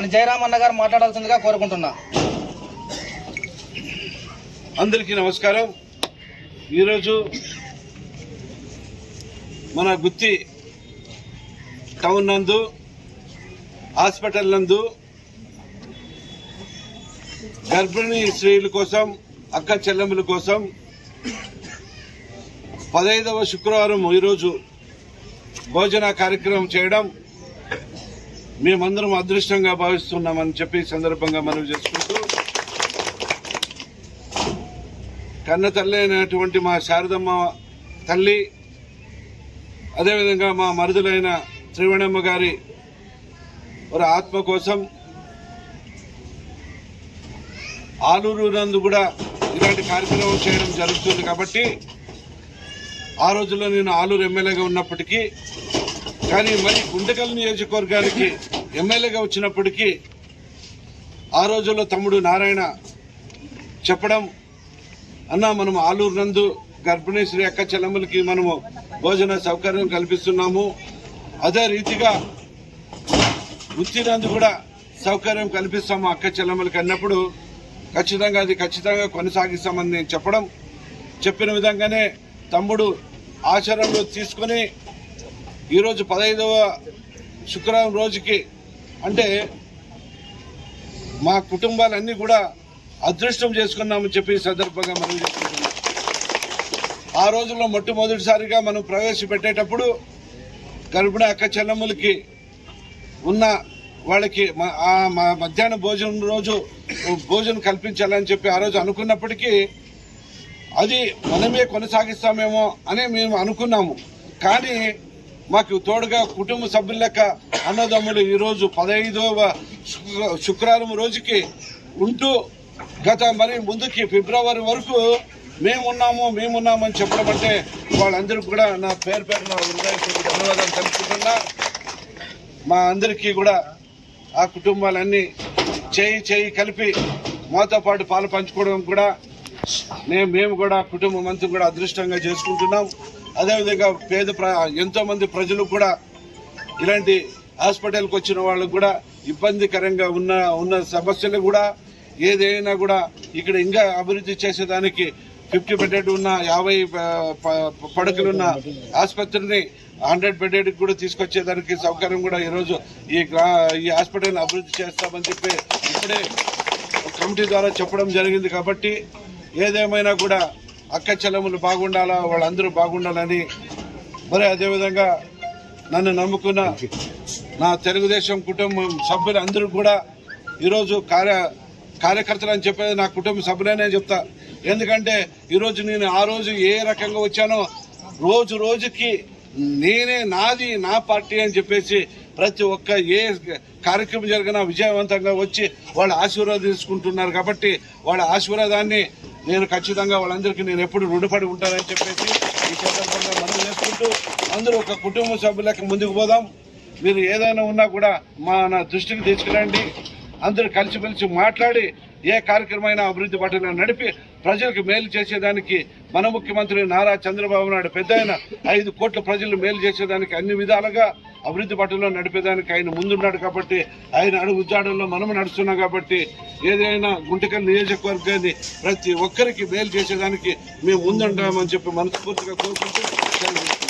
మన జయరామ్ అన్న గారు మాట్లాడాల్సిందిగా కోరుకుంటున్నా. అందరికీ నమస్కారం. ఈరోజు మన గుత్తి టౌన్ నందు హాస్పిటల్ నందు గర్భిణీ స్త్రీల కోసం అక్క చెల్లెముల కోసం పదహైదవ శుక్రవారం ఈరోజు భోజన కార్యక్రమం చేయడం మేమందరం అదృష్టంగా భావిస్తున్నామని చెప్పి సందర్భంగా మనవి చేసుకుంటూ కన్న తల్లి అయినటువంటి మా శారదమ్మ తల్లి అదేవిధంగా మా మరుదులైన త్రివేణమ్మ గారి వారి ఆత్మ కోసం ఆలూరు నందు కూడా ఇలాంటి కార్యక్రమం చేయడం జరుగుతుంది కాబట్టి ఆ రోజుల్లో నేను ఆలూరు ఎమ్మెల్యేగా ఉన్నప్పటికీ కానీ మరి గుంటకల్ నియోజకవర్గానికి ఎమ్మెల్యేగా వచ్చినప్పటికీ ఆ రోజుల్లో తమ్ముడు నారాయణ చెప్పడం అన్న మనం ఆలూరు నందు గర్భిణీ శ్రీ అక్క చెల్లెమ్మలకి మనము భోజన సౌకర్యం కల్పిస్తున్నాము. అదే రీతిగా వృత్తి నందు కూడా సౌకర్యం కల్పిస్తాము అక్క చెల్లెమ్మలకి అన్నప్పుడు ఖచ్చితంగా అది ఖచ్చితంగా కొనసాగిస్తామని నేను చెప్పడం. చెప్పిన విధంగానే తమ్ముడు ఆచరణలో తీసుకొని ఈరోజు పదహైదవ శుక్రవారం రోజుకి అంటే మా కుటుంబాలన్నీ కూడా అదృష్టం చేసుకున్నామని చెప్పి సందర్భంగా మనం చెప్పుకుంటున్నాం. ఆ రోజుల్లో మొట్టమొదటిసారిగా మనం ప్రవేశపెట్టేటప్పుడు గర్భిణి అక్క చెల్లమ్మలకి ఉన్న వాళ్ళకి మా మధ్యాహ్న భోజనం రోజు భోజనం కల్పించాలని చెప్పి ఆ రోజు అనుకున్నప్పటికీ అది మనమే కొనసాగిస్తామేమో అని మేము అనుకున్నాము. కానీ మాకు తోడుగా కుటుంబ సభ్యుల లెక్క అన్నదమ్ములు ఈరోజు పదహైదవ శుక్రవారం రోజుకి ఉంటూ గత మరి ముందుకి ఫిబ్రవరి వరకు మేమున్నాము మేమున్నామని చెప్పడం అంటే వాళ్ళందరికీ కూడా నా పేరు పేరు నా హృదయపూర్వక ధన్యవాదాలు తెలుపుకుంటున్నా. మా అందరికీ కూడా ఆ కుటుంబాలన్నీ చేయి చేయి కలిపి మాతో పాటు పాలు పంచుకోవడం కూడా మేము మేము కూడా కుటుంబం అంతా కూడా అదృష్టంగా చేసుకుంటున్నాం. అదేవిధంగా పేద ప్ర ఎంతో మంది ప్రజలు కూడా ఇలాంటి హాస్పిటల్కి వచ్చిన వాళ్ళకు కూడా ఇబ్బందికరంగా ఉన్న ఉన్న సమస్యలు కూడా ఏదైనా కూడా ఇక్కడ ఇంకా అభివృద్ధి చేసేదానికి ఫిఫ్టీ బెడెడ్ ఉన్న యాభై పడకలున్న ఆసుపత్రిని హండ్రెడ్ బెడ్డెడ్కి కూడా తీసుకొచ్చేదానికి సౌకర్యం కూడా ఈరోజు ఈ ఈ హాస్పిటల్ని అభివృద్ధి చేస్తామని చెప్పి ఇప్పుడే కమిటీ ద్వారా చెప్పడం జరిగింది కాబట్టి ఏదేమైనా కూడా అక్క చెల్లెములు బాగుండాలా వాళ్ళందరూ బాగుండాలని. మరి అదేవిధంగా నన్ను నమ్ముకున్న నా తెలుగుదేశం కుటుంబం సభ్యులందరూ కూడా ఈరోజు కార్య కార్యకర్తలు అని చెప్పేది నా కుటుంబ సభ్యులనే చెప్తా. ఎందుకంటే ఈరోజు నేను ఆ రోజు ఏ రకంగా వచ్చానో రోజు రోజుకి నేనే నాది నా పార్టీ అని చెప్పేసి ప్రతి ఒక్క ఏ కార్యక్రమం జరిగినా విజయవంతంగా వచ్చి వాళ్ళ ఆశీర్వాదం తీసుకుంటున్నారు కాబట్టి వాళ్ళ ఆశీర్వాదాన్ని నేను ఖచ్చితంగా వాళ్ళందరికీ నేను ఎప్పుడు రుణపడి ఉంటానని చెప్పేసి ఈ సందర్భంగా మనం చేసుకుంటూ అందరూ ఒక కుటుంబ సభ్యులకి ముందుకు పోదాం. మీరు ఏదైనా ఉన్నా కూడా మా నా దృష్టికి తీసుకురండి. అందరూ కలిసిమెలిసి మాట్లాడి ఏ కార్యక్రమమైనా అభివృద్ధి పట్టిన నడిపి ప్రజలకు మేలు చేసేదానికి మన ముఖ్యమంత్రి నారా చంద్రబాబు నాయుడు పెద్ద ఐదు కోట్ల ప్రజలు మేలు చేసేదానికి అన్ని విధాలుగా అభివృద్ధి పట్టణంలో నడిపేదానికి ఆయన ముందున్నాడు కాబట్టి ఆయన అడుగు జాడల్లో మనం నడుస్తున్నాం కాబట్టి ఏదైనా గుంటకల్ నియోజకవర్గాన్ని ప్రతి ఒక్కరికి మేలు చేసేదానికి మేము ముందుంటామని చెప్పి మనస్ఫూర్తిగా కోరుకుంటూ